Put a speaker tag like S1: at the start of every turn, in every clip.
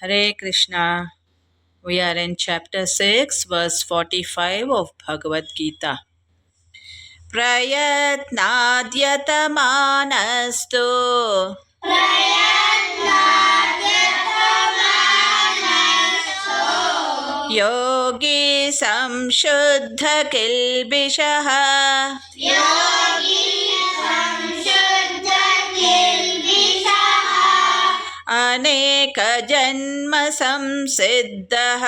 S1: Hare Krishna. We are in chapter 6, verse 45 of Bhagavad Gita. प्रयत्नाद्यतमानस्तु योगी संशुद्धकिल्बिषः अनेकजन्मसंसिद्धः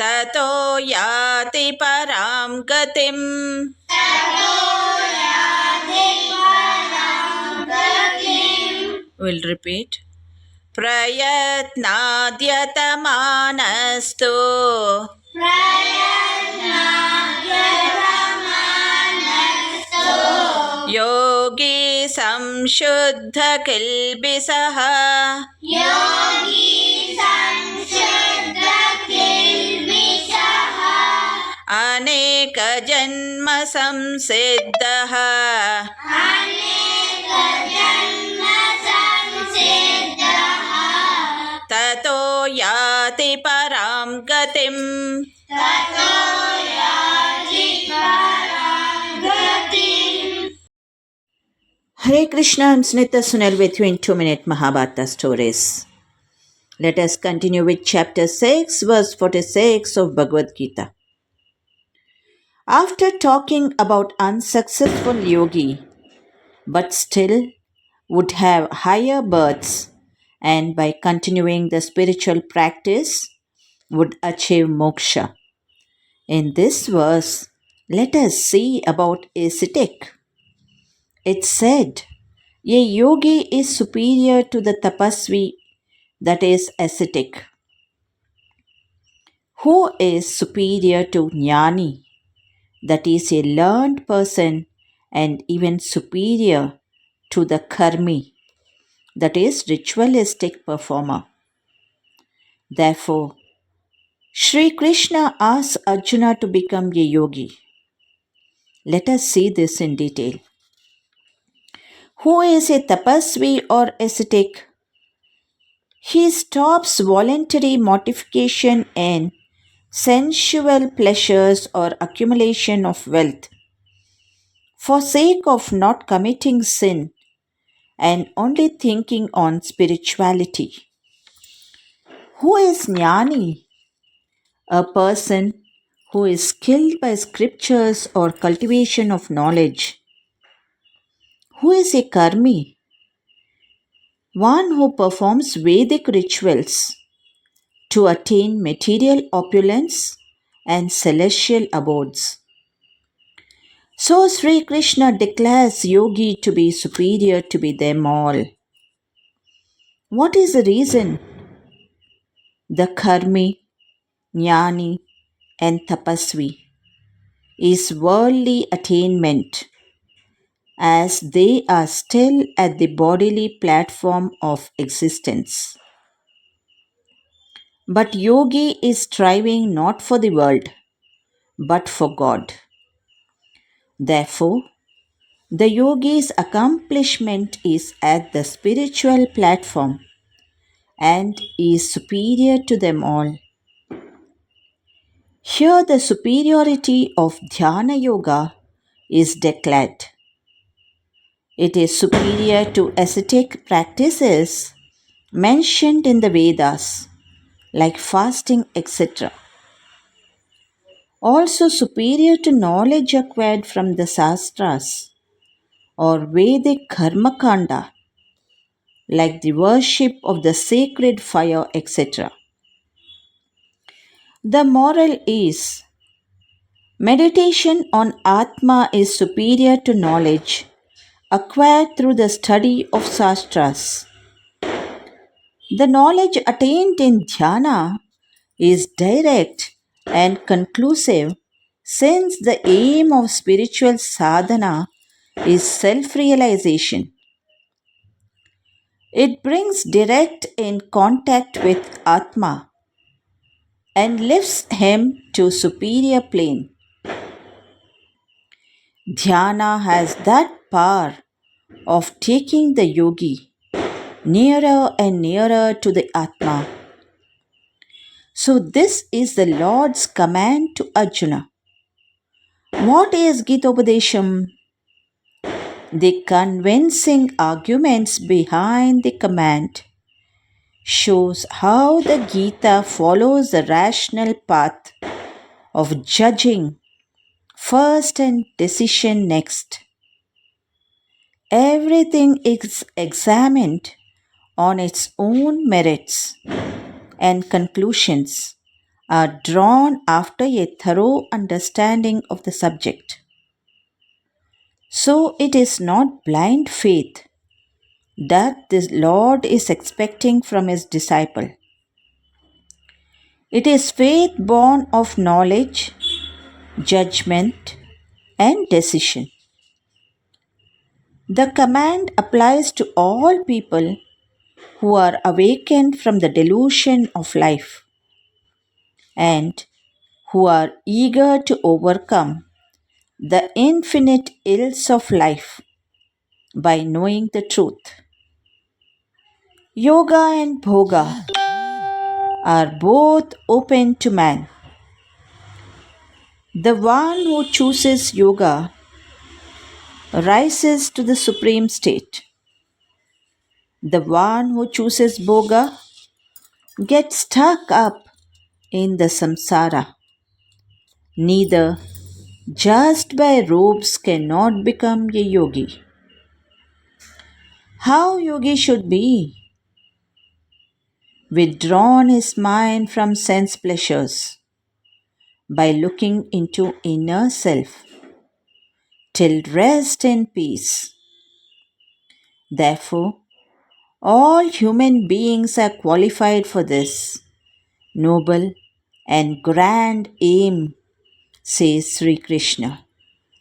S1: ततो याति परां गतिम् We'll repeat. प्रयत्नाद्यतमानस्तु योगी संशुद्ध किल्बिसः अनेक जन्म संसिद्धः। अनेक जन्म संसिद्धः। ततो याति परां गतिम्। Hare Krishna, I'm Snita Sunil with you in 2 Minute Mahabharata Stories. Let us continue with chapter 6, verse 46 of Bhagavad Gita. After talking about unsuccessful yogi, but still would have higher births, and by continuing the spiritual practice, would achieve moksha. In this verse, let us see about ascetic. It said, A yogi is superior to the tapasvi, that is ascetic. Who is superior to jnani, that is a learned person, and even superior to the karmi, that is ritualistic performer. Therefore, Sri Krishna asks Arjuna to become a yogi. Let us see this in detail. Who is a tapasvi or ascetic? He stops voluntary mortification and sensual pleasures or accumulation of wealth for sake of not committing sin and only thinking on spirituality. Who is jnani? A person who is skilled by scriptures or cultivation of knowledge who is a karmi? One who performs Vedic rituals to attain material opulence and celestial abodes. So Sri Krishna declares yogi to be superior to be them all. What is the reason? The karmi, jnani, and tapasvi is worldly attainment as they are still at the bodily platform of existence. But yogi is striving not for the world, but for God. Therefore, the yogi's accomplishment is at the spiritual platform and is superior to them all. Here, the superiority of Dhyana Yoga is declared. It is superior to ascetic practices mentioned in the Vedas, like fasting, etc. Also superior to knowledge acquired from the Sastras or Vedic Karmakanda, like the worship of the sacred fire, etc. The moral is meditation on Atma is superior to knowledge acquired through the study of Sastras. The knowledge attained in dhyana is direct and conclusive since the aim of spiritual sadhana is self realization. It brings direct in contact with Atma and lifts him to superior plane. Dhyana has that power of taking the yogi nearer and nearer to the Atma. So, this is the Lord's command to Arjuna. What is Gita Upadesham? The convincing arguments behind the command shows how the Gita follows the rational path of judging first and decision next. Everything is examined on its own merits and conclusions are drawn after a thorough understanding of the subject. So it is not blind faith that the Lord is expecting from his disciple. It is faith born of knowledge, judgment, and decision. The command applies to all people who are awakened from the delusion of life and who are eager to overcome the infinite ills of life by knowing the truth. Yoga and Bhoga are both open to man. The one who chooses yoga rises to the supreme state. The one who chooses Bhoga gets stuck up in the samsara. Neither just by robes cannot become a yogi. How yogi should be? Withdrawn his mind from sense pleasures by looking into inner self till rest in peace. Therefore, all human beings are qualified for this noble and grand aim says Sri Krishna.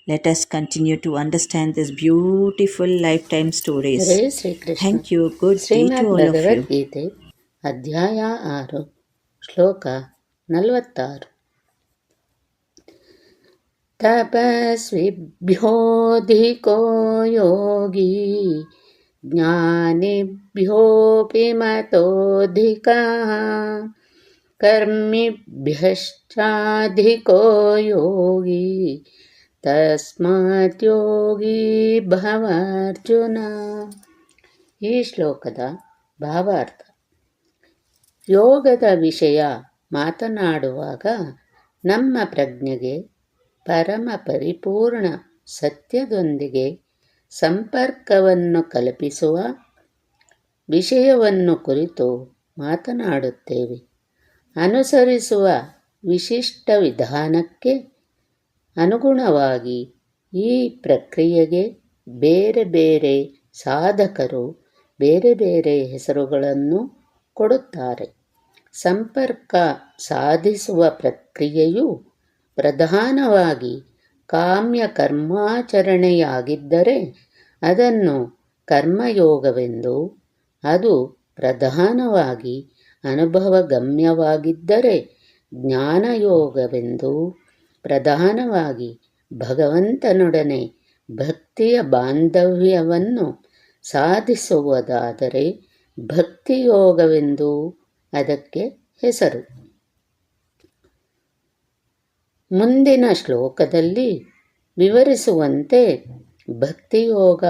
S1: Let us continue to understand these beautiful lifetime stories.
S2: Hare Shrikrishna
S1: Thank you. Good day
S2: Shrimad
S1: to all of you.
S2: Bhagavad Gita ಅಧ್ಯಾಯ ಆರು ಶ್ಲೋಕ ನಲವತ್ತಾರು ತಪಸ್ವಿಭ್ಯೋಧಿಕೋ ಯೋಗಿ ಜ್ಞಾನಿಭ್ಯೋಪಿ ಮತೋಧಿಕ ಕರ್ಮಿಭ್ಯಶ್ಚಾಧಿಕೋ ಯೋಗಿ ತಸ್ಮಾತ್ ಯೋಗಿ ಭವಾರ್ಜುನ ಈ ಶ್ಲೋಕದ ಭಾವಾರ್ಥ. ಯೋಗದ ವಿಷಯ ಮಾತನಾಡುವಾಗ ನಮ್ಮ ಪ್ರಜ್ಞೆಗೆ ಪರಮ ಪರಿಪೂರ್ಣ ಸತ್ಯದೊಂದಿಗೆ ಸಂಪರ್ಕವನ್ನು ಕಲ್ಪಿಸುವ ವಿಷಯವನ್ನು ಕುರಿತು ಮಾತನಾಡುತ್ತೇವೆ. ಅನುಸರಿಸುವ ವಿಶಿಷ್ಟ ವಿಧಾನಕ್ಕೆ ಅನುಗುಣವಾಗಿ ಈ ಪ್ರಕ್ರಿಯೆಗೆ ಬೇರೆ ಬೇರೆ ಸಾಧಕರು ಬೇರೆ ಬೇರೆ ಹೆಸರುಗಳನ್ನು ಕೊಡುತ್ತಾರೆ. ಸಂಪರ್ಕ ಸಾಧಿಸುವ ಪ್ರಕ್ರಿಯೆಯು ಪ್ರಧಾನವಾಗಿ ಕಾಮ್ಯ ಕರ್ಮಾಚರಣೆಯಾಗಿದ್ದರೆ ಅದನ್ನು ಕರ್ಮಯೋಗವೆಂದು, ಅದು ಪ್ರಧಾನವಾಗಿ ಅನುಭವಗಮ್ಯವಾಗಿದ್ದರೆ ಜ್ಞಾನಯೋಗವೆಂದು ಪ್ರಧಾನವಾಗಿ ಭಗವಂತನೊಡನೆ ಭಕ್ತಿಯ ಬಾಂಧವ್ಯವನ್ನು ಸಾಧಿಸುವುದಾದರೆ ಭಕ್ತಿಯೋಗವೆಂದು ಅದಕ್ಕೆ ಹೆಸರು. ಮುಂದಿನ ಶ್ಲೋಕದಲ್ಲಿ ವಿವರಿಸುವಂತೆ ಭಕ್ತಿಯೋಗ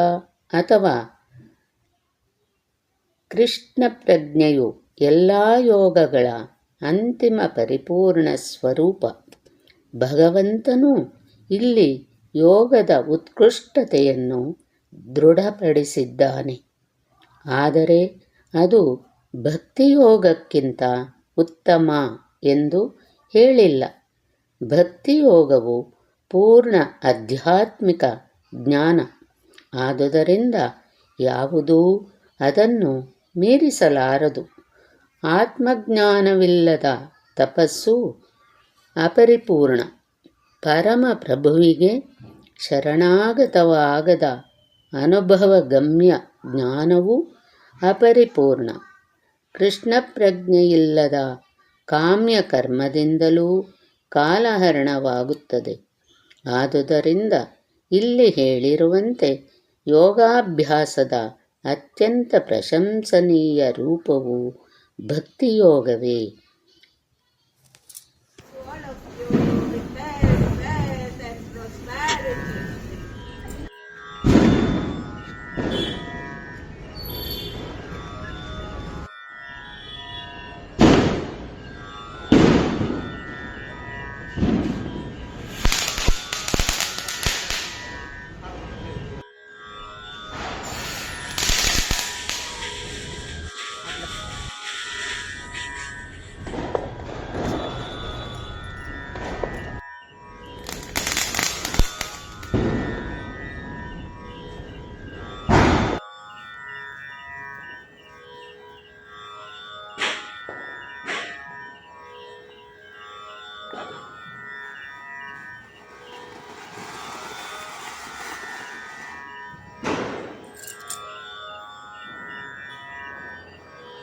S2: ಅಥವಾ ಕೃಷ್ಣ ಪ್ರಜ್ಞೆಯು ಎಲ್ಲ ಯೋಗಗಳ ಅಂತಿಮ ಪರಿಪೂರ್ಣ ಸ್ವರೂಪ. ಭಗವಂತನು ಇಲ್ಲಿ ಯೋಗದ ಉತ್ಕೃಷ್ಟತೆಯನ್ನು ದೃಢಪಡಿಸಿದ್ದಾನೆ. ಆದರೆ ಅದು ಭಕ್ತಿಯೋಗಕ್ಕಿಂತ ಉತ್ತಮ ಎಂದು ಹೇಳಿಲ್ಲ. ಭಕ್ತಿಯೋಗವು ಪೂರ್ಣ ಆಧ್ಯಾತ್ಮಿಕ ಜ್ಞಾನ. ಆದುದರಿಂದ ಯಾವುದೂ ಅದನ್ನು ಮೀರಿಸಲಾರದು. ಆತ್ಮಜ್ಞಾನವಿಲ್ಲದ ತಪಸ್ಸು ಅಪರಿಪೂರ್ಣ. ಪರಮ ಪ್ರಭುವಿಗೆ ಶರಣಾಗತವಾಗದ ಅನುಭವಗಮ್ಯ ಜ್ಞಾನವು ಅಪರಿಪೂರ್ಣ. ಕೃಷ್ಣ ಪ್ರಜ್ಞೆಯಿಲ್ಲದ ಕಾಮ್ಯ ಕರ್ಮದಿಂದಲೂ ಕಾಲಹರಣವಾಗುತ್ತದೆ. ಆದುದರಿಂದ ಇಲ್ಲಿ ಹೇಳಿರುವಂತೆ ಯೋಗಾಭ್ಯಾಸದ ಅತ್ಯಂತ ಪ್ರಶಂಸನೀಯ ರೂಪವು ಭಕ್ತಿಯೋಗವೇ.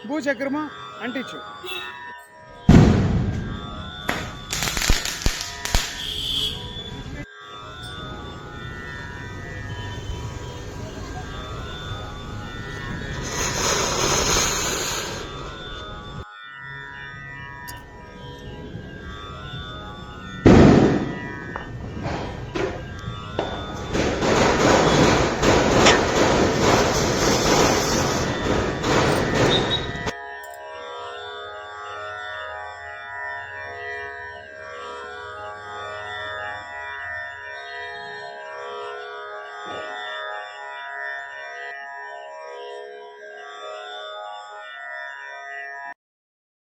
S3: భూచక్రము అంటించు.